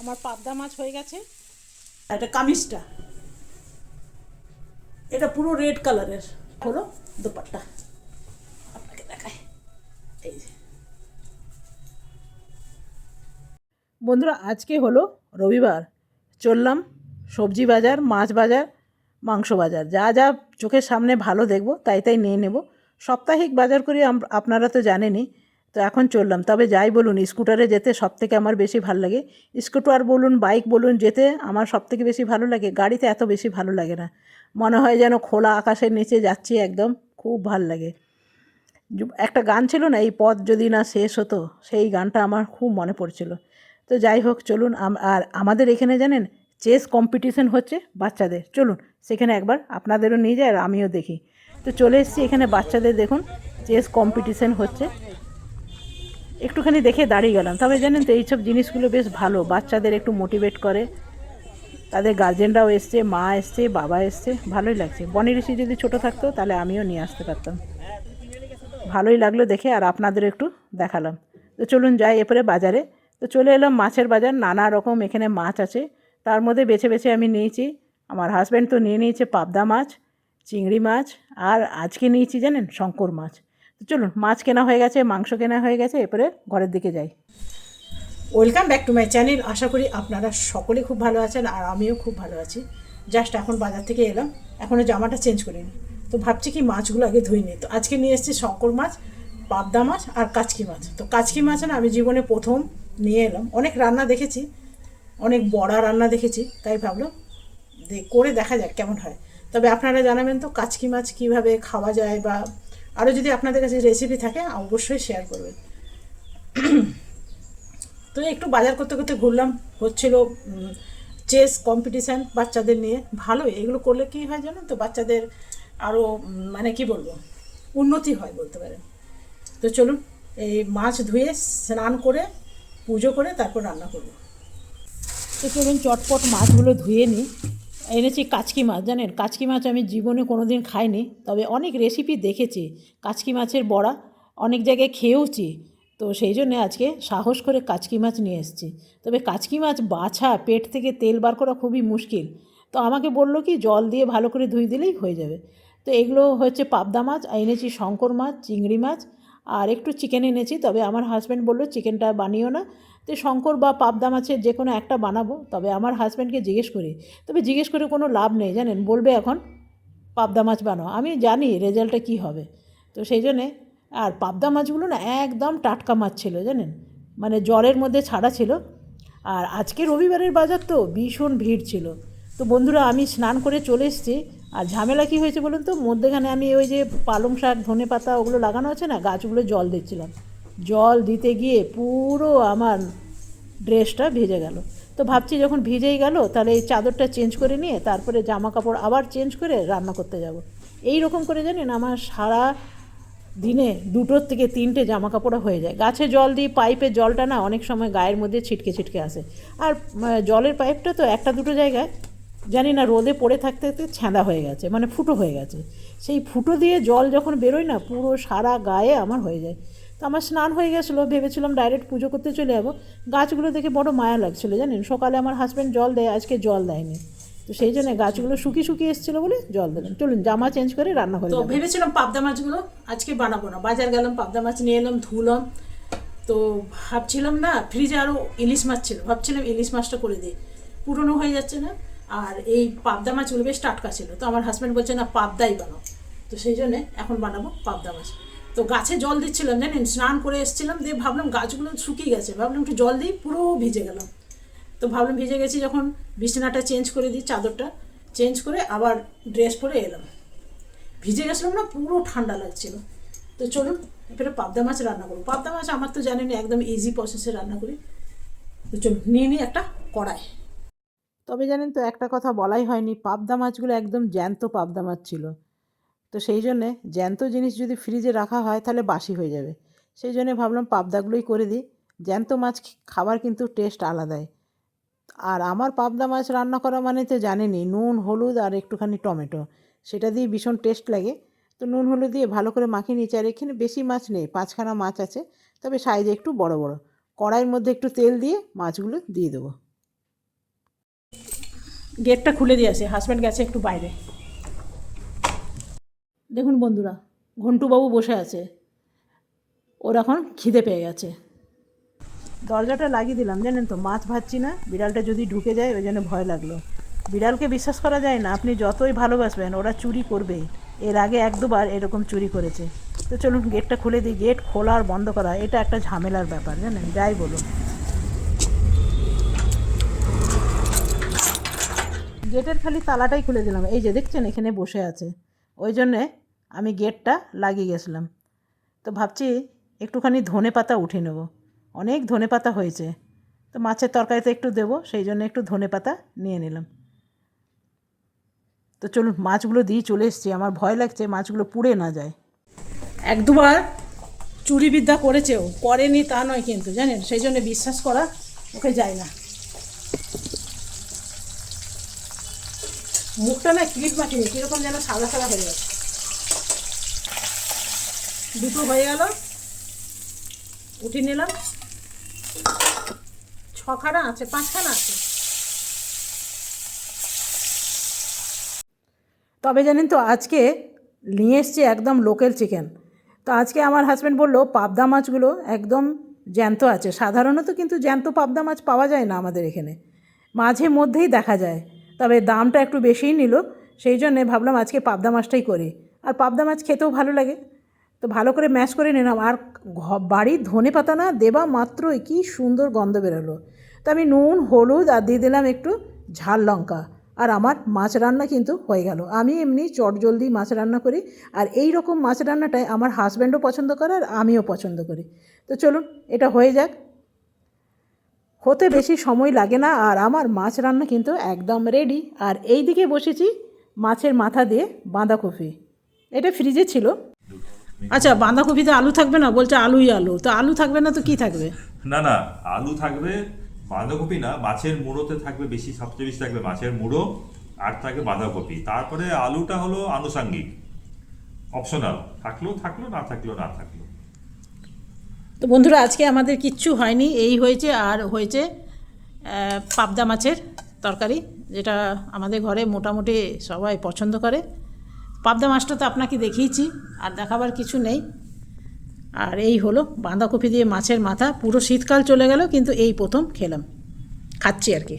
আমার পাবদা মাছ হয়ে গেছে। এটা কামিজটা। এটা পুরো রেড কালারের হলো দোপাট্টা। আপনাকে দেখায় এই যে। বন্ধুরা আজকে হলো রবিবার। চললাম সবজি বাজার মাছ বাজার মাংস বাজার। যা যা চোখের সামনে ভালো দেখব তাই তাই নিয়ে নেব। সাপ্তাহিক বাজার করি আপনারা তো জানেনই তো এখন চললাম। তবে যাই বলুন, স্কুটারে যেতে সব থেকে আমার বেশি ভালো লাগে। স্কুটার বলুন, বাইক বলুন, যেতে আমার সব থেকে বেশি ভালো লাগে। গাড়িতে এত বেশি ভালো লাগে না। মনে হয় যেন খোলা আকাশের নিচে যাচ্ছি একদম, খুব ভালো লাগে। একটা গান ছিল না, এই পথ যদি না শেষ হতো, সেই গানটা আমার খুব মনে পড়ছিল। তো যাই হোক, চলুন আর আমাদের এখানে জানেন, চেস কম্পিটিশন হচ্ছে বাচ্চাদের। চলুন, সেখানে একবার আপনাদেরও নিয়ে যায় আর আমিও দেখি। তো চলে এসেছি এখানে বাচ্চাদের দেখুন, চেস কম্পিটিশন হচ্ছে। একটুখানি দেখে দাঁড়িয়ে গেলাম। তবে জানেন তো, এইসব জিনিসগুলো বেশ ভালো। বাচ্চাদের একটু মোটিভেট করে। তাদের গার্জেনরাও এসছে, মা এসছে, বাবা এসছে, ভালোই লাগছে। বনি ঋষি যদি ছোটো থাকতো, তাহলে আমিও নিয়ে আসতে পারতাম। ভালোই লাগল দেখে আর আপনাদের একটু দেখালাম। তো চলুন যাই এরপরে বাজারে। তো চলে এলাম মাছের বাজার। নানা রকম এখানে মাছ আছে। তার মধ্যে বেছে বেছে আমি নিয়েছি। আমার হাজব্যান্ড তো নিয়ে নিয়েছে পাবদা মাছ, চিংড়ি মাছ, আর আজকে নিয়েছি জানেন, শঙ্কর মাছ। চলুন, মাছ কেনা হয়ে গেছে, মাংস কেনা হয়ে গেছে, এরপরে ঘরের দিকে যাই। Welcome back to my channel আশা করি আপনারা সকলে খুব ভালো আছেন আর আমিও খুব ভালো আছি। জাস্ট এখন বাজার থেকে এলাম এখনও জামাটা চেঞ্জ করিনি। তো ভাবছি কি মাছগুলো আগে ধুই নি তো আজকে নিয়ে এসেছি শঙ্কর মাছ, পাবদা মাছ আর কাচকি মাছ। তো কাচকি মাছ না আমি জীবনে প্রথম নিয়ে এলাম। অনেক রান্না দেখেছি, অনেক বড়া রান্না দেখেছি, তাই ভাবলাম করে দেখা যাক কেমন হয়। তবে আপনারা জানাবেন তো কাচকি মাছ কীভাবে খাওয়া যায় বা আরও যদি আপনাদের কাছে রেসিপি থাকে, অবশ্যই শেয়ার করবেন। তো একটু বাজার করতে করতে ঘুরলাম, হচ্ছিল চেস কম্পিটিশান বাচ্চাদের নিয়ে। ভালোই, এগুলো করলে কী হয় জানেন তো, বাচ্চাদের আরও মানে কি বলব, উন্নতি হয় বলতে পারেন। তো চলুন, এই মাছ ধুয়ে স্নান করে, পুজো করে তারপর রান্না করব। তো চলুন, চটপট মাছগুলো ধুয়ে নিই। এনেছি কাচকি মাছ, জানেন? কাচকি মাছ আমি জীবনে কোনো দিন খাইনি, তবে অনেক রেসিপি দেখেছি। কাচকি মাছের বড়া অনেক জায়গায় খেয়েওছি, তো সেই জন্যে আজকে সাহস করে কাচকি মাছ নিয়ে এসেছি। তবে কাচকি মাছ বাছা, পেট থেকে তেল বার করা খুবই মুশকিল। তো আমাকে বলল কি, জল দিয়ে ভালো করে ধুই দিলেই হয়ে যাবে। তো এগুলো হচ্ছে পাবদা মাছ এনেছি শঙ্কর মাছ, চিংড়ি মাছ, আর একটু চিকেন এনেছি, তবে আমার হাজব্যান্ড বলল চিকেনটা বানিও না। তো শঙ্কর বা পাবদা মাছের যে কোনো একটা বানাবো, তবে আমার হাজব্যান্ডকে জিজ্ঞেস করি। তবে জিজ্ঞেস করে কোনো লাভ নেই, জানেন? বলবে এখন, পাবদা মাছ বানাও। আমি জানি রেজাল্টটা কী হবে। তো সেই জন্যে, আর পাবদা মাছগুলো না একদম টাটকা মাছ ছিল, জানেন? মানে জলের মধ্যে ছাড়া ছিল। আর আজকে রবিবারের বাজার তো ভীষণ ভিড় ছিল। তো বন্ধুরা, আমি স্নান করে চলে এসেছি। আর ঝামেলা কী হয়েছে বলুন তো? মধ্যেখানে আমি ওই যে পালং শাক ধনে পাতা ওগুলো লাগানো আছে না? গাছগুলো জল দিচ্ছিলাম। জল দিতে গিয়ে পুরো আমার ড্রেসটা ভিজে গেল। তো ভাবছি যখন ভিজেই গেল, তাহলে এই চাদরটা চেঞ্জ করে নিয়ে তারপরে জামা কাপড় আবার চেঞ্জ করে রান্না করতে যাব। এই রকম করে জানেন আমার সারা দিনে দুটোর থেকে তিনটে জামা কাপড় হয়ে যায়। গাছে জল দিই পাইপের জলটা না অনেক সময় গায়ের মধ্যে ছিটকে ছিটকে আসে। আর জলের পাইপটা তো একটা দুটো জায়গায়, জানি না, রোদে পড়ে থাকতে থাকতে ছ্যাঁদা হয়ে গেছে মানে ফুটো হয়ে গেছে। সেই ফুটো দিয়ে জল যখন বেরোয় না, পুরো সারা গায়ে আমার হয়ে যায়। তো আমার স্নান হয়ে গেছিল ভেবেছিলাম ডাইরেক্ট পুজো করতে চলে যাব। গাছগুলো দেখে বড় মায়া লাগছিল জানেন? সকালে আমার হাজব্যান্ড জল দেয় আজকে জল দেয়নি। তো সেই জন্য গাছগুলো শুকিয়ে শুকিয়ে এসেছিল বলে জল দিলাম। চলুন জামা চেঞ্জ করে রান্না করে তো ভেবেছিলাম পাবদা মাছগুলো আজকে বানাবো না। বাজার গেলাম পাবদা মাছ নিয়ে এলাম ধুলাম। তো ভাবছিলাম না ফ্রিজে আরও ইলিশ মাছ ছিল। ভাবছিলাম ইলিশ মাছটা করে দিই। পুরনো হয়ে যাচ্ছে না। আর এই পাবদা মাছগুলো বেশ টাটকা ছিল। তো আমার হাজব্যান্ড বলছে না পাবদাই বানাও। তো সেই জন্যে এখন বানাবো পাবদা মাছ। তো গাছে জল দিচ্ছিলাম, জানেন? স্নান করে এসেছিলাম, দিয়ে ভাবলাম গাছগুলো শুকিয়ে গেছে। ভাবলাম একটু জল দিই, পুরো ভিজে গেলাম। তো ভাবলাম ভিজে গেছি যখন, বিছানাটা চেঞ্জ করে দিই, চাদরটা চেঞ্জ করে আবার ড্রেস পরে এলাম। ভিজে গেছিলাম না, পুরো ঠান্ডা লাগছিল। তো চলুন, এবারে পাবদা মাছ রান্না করব। পাবদা মাছ আমার তো জানেন, একদম ইজি প্রসেসে রান্না করি। তো চলুন, নিয়ে নিই একটা কড়াই। তবে জানেন তো, একটা কথা বলাই হয়নি, পাবদা মাছগুলো একদম জ্যান্ত পাবদা মাছ ছিল। তো সেই জন্যে জ্যান্ত জিনিস যদি ফ্রিজে রাখা হয় তাহলে বাসি হয়ে যাবে। সেই জন্যে ভাবলাম পাবদাগুলোই করে দিই। জ্যান্ত মাছ খাবার কিন্তু টেস্ট আলাদাই। আর আমার পাবদা মাছ রান্না করা মানে তো জানেনি নুন, হলুদ আর একটুখানি টমেটো। সেটা দিয়ে ভীষণ টেস্ট লাগে। তো নুন, হলুদ দিয়ে ভালো করে মাখিয়ে নিয়েছি আর এখানে বেশি মাছ নেই, পাঁচখানা মাছ আছে, তবে সাইজে একটু বড় বড়। কড়াইয়ের মধ্যে একটু তেল দিয়ে মাছগুলো দিয়ে দেবো। গেটটা খুলে দিয়ে আসি হাজব্যান্ড গেছে একটু বাইরে। দেখুন বন্ধুরা, ঘন্টুবাবু বসে আছে। ওর এখন খিদে পেয়ে গেছে। দরজাটা লাগিয়ে দিলাম, জানেন তো, মাছ ভাজছি না, বিড়ালটা যদি ঢুকে যায়, ওই জন্য ভয় লাগল। বিড়ালকে বিশ্বাস করা যায় না, আপনি যতই ভালোবাসবেন, ওরা চুরি করবেই এর আগে এক দুবার এরকম চুরি করেছে। তো চলুন, গেটটা খুলে দিই। গেট খোলা আর বন্ধ করা, এটা একটা ঝামেলার ব্যাপার, জানেন, যাই বলুন। গেটের খালি তালাটাই খুলে দিলাম। এই যে, দেখছেন, এখানে বসে আছে। ওই জন্যে আমি গেটটা লাগিয়ে গেছিলাম। তো ভাবছি একটুখানি ধনে পাতা উঠে নেব। অনেক ধনে পাতা হয়েছে। তো মাছের তরকারিতে একটু দেবো সেই জন্য একটু ধনে পাতা নিয়ে নিলাম। তো চলুন, মাছগুলো দিয়ে চলে এসছি। আমার ভয় লাগছে মাছগুলো পুড়ে না যায়। এক দুবার চুরিবিদ্যা করেছেও করেনি তা নয় কিন্তু, জানেন? সেই জন্য বিশ্বাস করা ওকে যায় না। মুখটা না ক্লিপ মাখিনি, কীরকম যেন সাদা সাদা হয়ে গেছে। দুটো হয়ে গেল। উঠিয়ে নিলাম। ছখানা আছে, পাঁচখানা আছে। তবে জানেন তো, আজকে নিয়ে এসছি একদম লোকাল চিকেন। তো আজকে আমার হাজব্যান্ড বলল, পাবদা মাছগুলো একদম জ্যান্ত আছে। সাধারণত কিন্তু জ্যান্ত পাবদা মাছ পাওয়া যায় না আমাদের এখানে। মাঝে মধ্যেই দেখা যায়। তবে দামটা একটু বেশিই নিল, সেই জন্যে ভাবলাম আজকে পাবদা মাছটাই করি। আর পাবদা মাছ খেতেও ভালো লাগে। তো ভালো করে ম্যাশ করে নিলাম। আর বাড়ির ধনে পাতা না দেবা মাত্রই কি সুন্দর গন্ধ বেরোলো। তো আমি নুন, হলুদ আর দিয়ে দিলাম একটু ঝাল লঙ্কা। আর আমার মাছ রান্না কিন্তু হয়ে গেল। আমি এমনি চটজলদি মাছ রান্না করি। আর এই রকম মাছ রান্নাটাই আমার হাজব্যান্ডও পছন্দ করে আর আমিও পছন্দ করি। তো চলুন, এটা হয়ে যাক। হতে বেশি সময় লাগে না আর আমার মাছ রান্না কিন্তু একদম রেডি আর এই দিকে বসেছি মাছের মাথা দিয়ে বাঁধাকপি। এটা ফ্রিজে ছিল। আচ্ছা বাঁধাকপিতে আলু থাকবে না? বলছে আলুই আলু। তো আলু থাকবে না তো কি থাকবে? না না, আলু থাকবে, বাঁধাকপি না, মাছের মুড়োতে থাকবে বেশি, সবচেয়ে বেশি থাকবে মাছের মুড়ো আর থাকবে বাঁধাকপি। তারপরে আলুটা হলো আনুষাঙ্গিক। অপশনাল থাকলেও থাকল, না থাকলেও না থাকল। তো বন্ধুরা, আজকে আমাদের কিচ্ছু হয়নি। এই হয়েছে আর হয়েছে পাবদা মাছের তরকারি, যেটা আমাদের ঘরে মোটামুটি সবাই পছন্দ করে। পাবদা মাছটা তো আপনাকে দেখিয়েছি, আর দেখাবার কিছু নেই। আর এই হলো বাঁধাকপি দিয়ে মাছের মাথা। পুরো শীতকাল চলে গেল, কিন্তু এই প্রথম খেলাম। খাচ্ছি আর কি।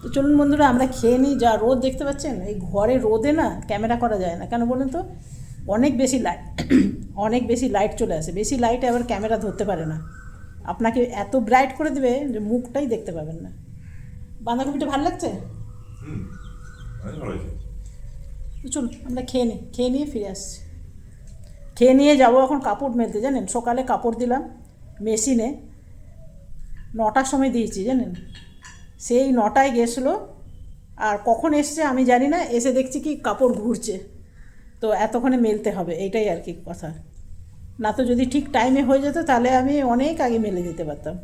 তো চলুন বন্ধুরা, আমরা খেয়ে নিই। যা রোদ দেখতে পাচ্ছেন, এই ঘরে রোদে না ক্যামেরা করা যায় না। কেন বলুন তো? অনেক বেশি লাইট অনেক বেশি লাইট চলে আসে। বেশি লাইট আবার ক্যামেরা ধরতে পারে না। আপনাকে এত ব্রাইট করে দেবে যে মুখটাই দেখতে পাবেন না। বাঁধাকপিটা ভালো লাগছে? চলুন আমরা খেয়ে নিই খেয়ে নিয়ে ফিরে আসছি। খেয়ে নিয়ে যাব এখন কাপড় মেলতে জানেন? সকালে কাপড় দিলাম মেশিনে। নটার সময় দিয়েছি জানেন? সেই নটায় গেছিল। আর কখন এসছে আমি জানি না এসে দেখছি কি কাপড় ঘুরছে। তো এতক্ষণে মেলতে হবে, এইটাই আর কি কথা। না তো যদি ঠিক টাইমে হয়ে যেত, তাহলে আমি অনেক আগে মেলে দিতে পারতাম।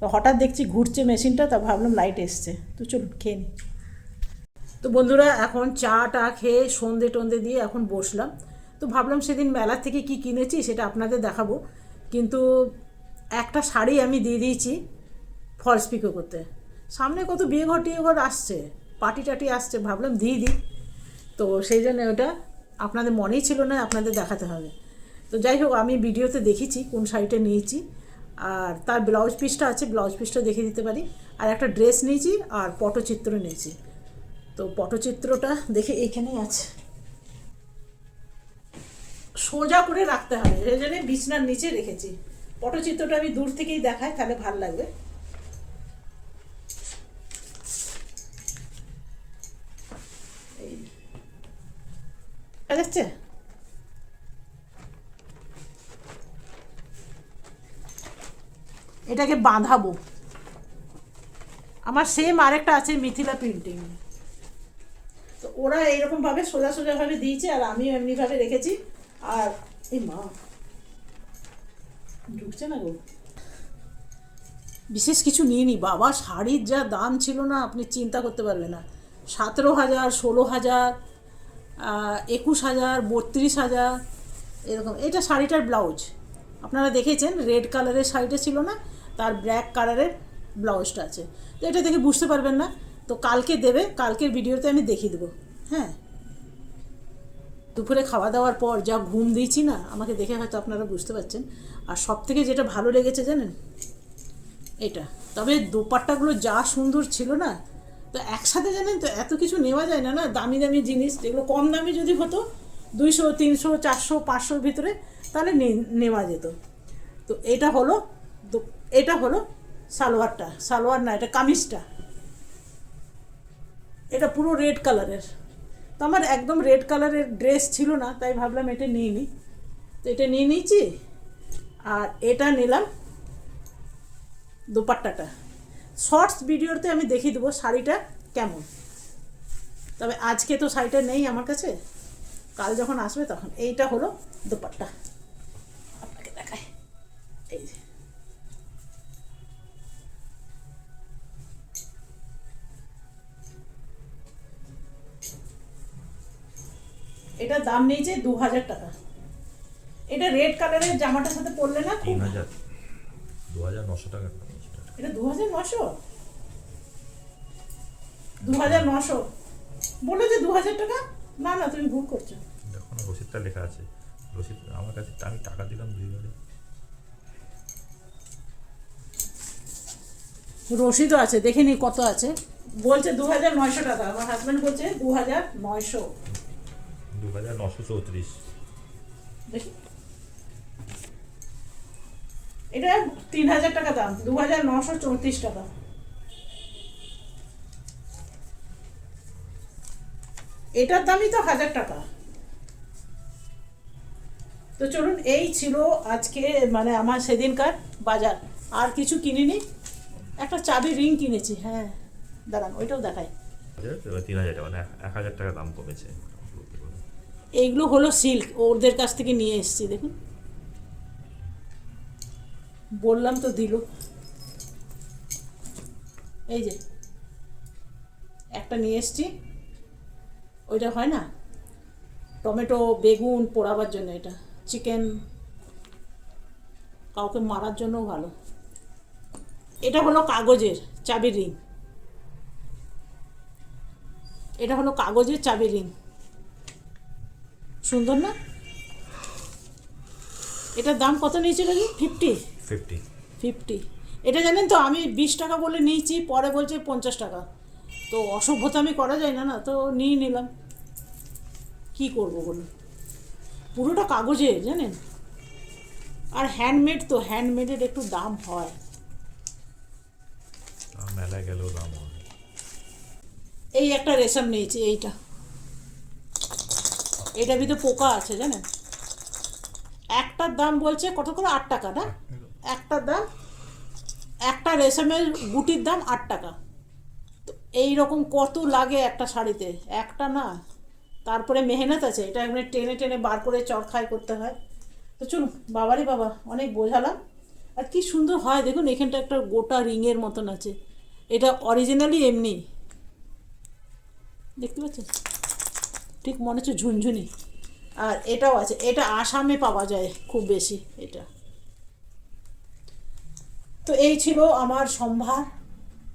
তো হঠাৎ দেখছি ঘুরছে মেশিনটা, তা ভাবলাম লাইট এসছে। তো চলুন, খেয়ে নিই তো বন্ধুরা, এখন চা টা খেয়ে সন্ধে টন্ধে দিয়ে এখন বসলাম। তো ভাবলাম সেদিন মেলা থেকে কি কিনেছি, সেটা আপনাদের দেখাবো। কিন্তু একটা শাড়ি আমি দিয়ে দিয়েছি ফলস পিকো করতে। সামনে কত বিয়ে ঘর টিয়ে ঘর আসছে পার্টি টাটি আসছে, ভাবলাম দিয়ে দিই। তো সেই জন্য ওটা আপনাদের মনেই ছিল না, আপনাদের দেখাতে হবে। তো যাই হোক, আমি ভিডিওতে দেখেছি কোন শাড়িটা নিয়েছি, আর তার ব্লাউজ পিসটা আছে, ব্লাউজ পিসটা দেখে দিতে পারি। আর একটা ড্রেস নিয়েছি, আর পটচিত্র নিয়েছি। তো পটচিত্রটা দেখে এইখানেই আছে। সোজা করে রাখতে হবে সেই জন্য বিছনার নিচে রেখেছি। পটচিত্রটা আমি দূর থেকেই দেখাই, তাহলে ভালো লাগবে। এটাকে বাঁধাবো। আমার সেম আরেকটা আছে, মিথিলা প্রিন্টিং তো ওরা এইরকমভাবে সোজা সোজাভাবে দিয়েছে, আর আমিও এমনিভাবে রেখেছি। আর এই মা, ঢুকছে না গো? বিশেষ কিছু নিয়ে নি বাবা, শাড়ির যা দাম ছিল না, আপনি চিন্তা করতে পারবেন না। সতেরো হাজার, ষোলো হাজার একুশ হাজার, বত্রিশ হাজার, এরকম। এটা শাড়িটার ব্লাউজ আপনারা দেখেছেন রেড কালারের শাড়িটা ছিল না তার ব্ল্যাক কালারের ব্লাউজটা আছে। তো এটা দেখে বুঝতে পারবেন না। তো কালকে দেবে, কালকের ভিডিওতে আমি দেখিয়ে দেবো। হ্যাঁ। দুপুরে খাওয়া দাওয়ার পর যা ঘুম দিয়েছি না, আমাকে দেখে হয়তো আপনারা বুঝতে পারছেন। আর সব থেকে যেটা ভালো লেগেছে জানেন? এটা। তবে দোপাট্টাগুলো যা সুন্দর ছিল না, তো একসাথে জানেন তো, এত কিছু নেওয়া যায় না না? দামি দামি জিনিস, যেগুলো কম দামি যদি হতো, দুইশো, তিনশো, চারশো, পাঁচশোর ভিতরে, তাহলে নেওয়া যেত। তো এটা হলো এটা হলো সালোয়ারটা, সালোয়ার না, এটা কামিজটা। এটা পুরো রেড কালারের। তো আমার একদম রেড কালারের ড্রেস ছিল না, তাই ভাবলাম এটা নিয়ে নিই। তো এটা নিয়ে নিয়েছি, আর এটা নিলাম দোপাট্টাটা। শর্টস ভিডিওতে আমি দেখিয়ে দেবো শাড়িটা কেমন। তবে আজকে তো শাড়িটা নেই আমার কাছে। কাল যখন আসবে তখন এইটা হলো দোপাট্টা। আপনাকে দেখায় এই যে। এটার দাম নিয়েছে দু হাজার টাকা। এটা রেড কালারের জামাটার সাথে পরলে না তিন হাজার। দু হাজার নশো টাকা এটা। দু হাজার নশো? দু হাজার নশো। বলে যে দু হাজার টাকা? না না তুমি ভুল করছ। দেখো না রসিদটা লেখা আছে। রসিদ আমার কাছে আমি টাকা দিলাম দুইবারে। রসিদও আছে দেখে নি কত আছে। বলছে দু হাজার নয়শো টাকা। আমার হাজব্যান্ড বলছে দু হাজার নয়শো। দু হাজার নশো চৌত্রিশ। দেখি। এটা তিন হাজার টাকা দাম দু হাজার নশো চৌত্রিশ টাকা। এটার দামই তো হাজার টাকা। তো চলুন এই ছিল আজকে মানে আমার সেদিনকার বাজার। আর কিছু কিনিনি। একটা চাবি রিং কিনেছি হ্যাঁ। দাঁড়ান ওইটাও দেখাই। তিন হাজার টাকা মানে এক হাজার টাকা দাম কমেছে। এইগুলো হলো সিল্ক, ওদের কাছ থেকে নিয়ে এসেছি, দেখুন। বললাম তো দিল। এই যে, একটা নিয়ে এসেছি। ওইটা হয় না? টমেটো, বেগুন পোড়াবার জন্য এটা। চিকেন, কাউকে মারার জন্যও ভালো। এটা হলো কাগজের চাবি রিং। এটা হলো কাগজের চাবি রিং। সুন্দর না? এটার দাম কত নিয়েছিল কি ফিফটি? ফিফটি। ফিফটি। এটা জানেন তো আমি বিশ টাকা বলে নিয়েছি পরে বলছে পঞ্চাশ টাকা। তো অসভ্যতা আমি করা যায় না না? তো নিয়ে নিলাম। কি করব বলুন? পুরোটা কাগজে জানেন? আর হ্যান্ডমেড তো হ্যান্ডমেডের একটু দাম হয়। গেলেও দাম হবে। এই একটা রেশম নিয়েছি এইটা। এটা ভিতরে পোকা আছে, জানেন? একটার দাম বলছে কত করে? আট টাকা, না? একটার দাম, একটা রেশমের গুটির দাম আট টাকা। তো এই রকম কত লাগে একটা শাড়িতে? একটা না। তারপরে মেহনত আছে, এটা এমনি টেনে টেনে বার করে চরখাই করতে হয়। তো চলুন বাবারই বাবা, অনেক বোঝালাম। আর কি সুন্দর হয়, দেখুন, এখানটা একটা গোটা রিংয়ের মতন আছে। এটা অরিজিনালি এমনি। দেখতে পাচ্ছেন? ঠিক মনে হচ্ছে ঝুনঝুনি। আর এটাও আছে, এটা আসামে পাওয়া যায় খুব বেশি এটা। তো এই ছিল আমার সম্ভার।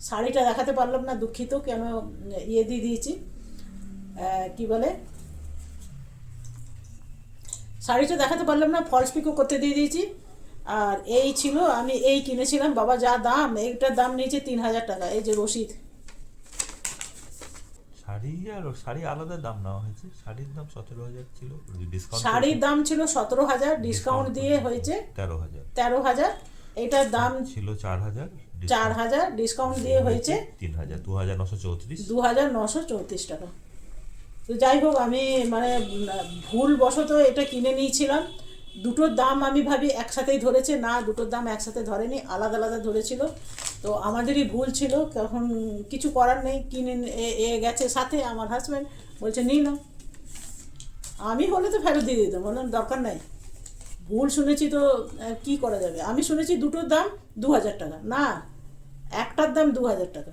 শাড়িটা দেখাতে পারলাম না, দুঃখিত, কেন ইয়ে দিয়ে দিয়েছি। কি বলে? শাড়িটা দেখাতে পারলাম না ফলস পিকো করতে দিয়ে দিয়েছি। আর এই ছিল, আমি এই কিনেছিলাম, বাবা যা দাম, এইটার দাম নিয়েছে তিন হাজার টাকা, এই যে রসিদ শাড়ি আর শাড়ি আলাদা দাম নেওয়া হয়েছে। শাড়ির দাম সতেরো হাজার ছিল ডিসকাউন্ট শাড়ির দাম ছিল সতেরো হাজার ডিসকাউন্ট দিয়ে হয়েছে তেরো হাজার। তেরো হাজার। এটার দাম ছিল চার হাজার চার হাজার ডিসকাউন্ট দিয়ে হয়েছে তিন হাজার দু হাজার নশো চৌত্রিশ। দু হাজার নশো চৌত্রিশ টাকা। তো যাই হোক আমি মানে ভুল বশত এটা কিনে নিয়েছিলাম। দুটোর দাম আমি ভাবি একসাথেই ধরেছে না দুটোর দাম একসাথে ধরেনি আলাদা আলাদা ধরেছিল। তো আমাদেরই ভুল ছিল, তখন কিছু করার নেই, কিনে এ- গেছে সাথে আমার হাজব্যান্ড বলছে নিই না আমি হলে তো ফেরত দিয়ে দিতাম, বললাম, দরকার নাই। ভুল শুনেছি তো কি করা যাবে? আমি শুনেছি দুটোর দাম দু হাজার টাকা। না, একটার দাম দু হাজার টাকা।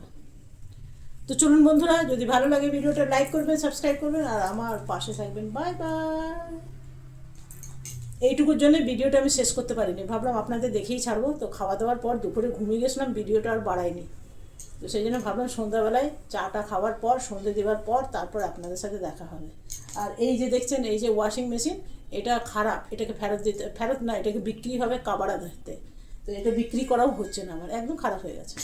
তো চলুন বন্ধুরা, যদি ভালো লাগে ভিডিওটা লাইক করবেন সাবস্ক্রাইব করবেন, আর আমার পাশে থাকবেন। বাই বাই এইটুকুর জন্য ভিডিওটা আমি শেষ করতে পারিনি। ভাবলাম আপনাদের দেখেই ছাড়বো। তো খাওয়া দাওয়ার পর দুপুরে ঘুমিয়ে গেছিলাম, ভিডিওটা আর বাড়াইনি। তো সেই জন্য ভাবলাম সন্ধ্যাবেলায় চাটা খাওয়ার পর, সন্ধে দেওয়ার পর তারপর আপনাদের সাথে দেখা হবে। আর এই যে দেখছেন, এই যে ওয়াশিং মেশিন এটা খারাপ। এটাকে ফেরত দিতে, ফেরত না, এটাকে বিক্রি হবে কাবাড়া ধরতে তো এটা বিক্রি করাও হচ্ছে না আমার, একদম খারাপ হয়ে গেছে।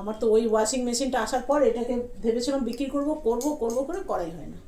আমার তো ওই ওয়াশিং মেশিনটা আসার পর এটাকে ভেবেছিলাম বিক্রি করব করব করব করে করাই হয় না।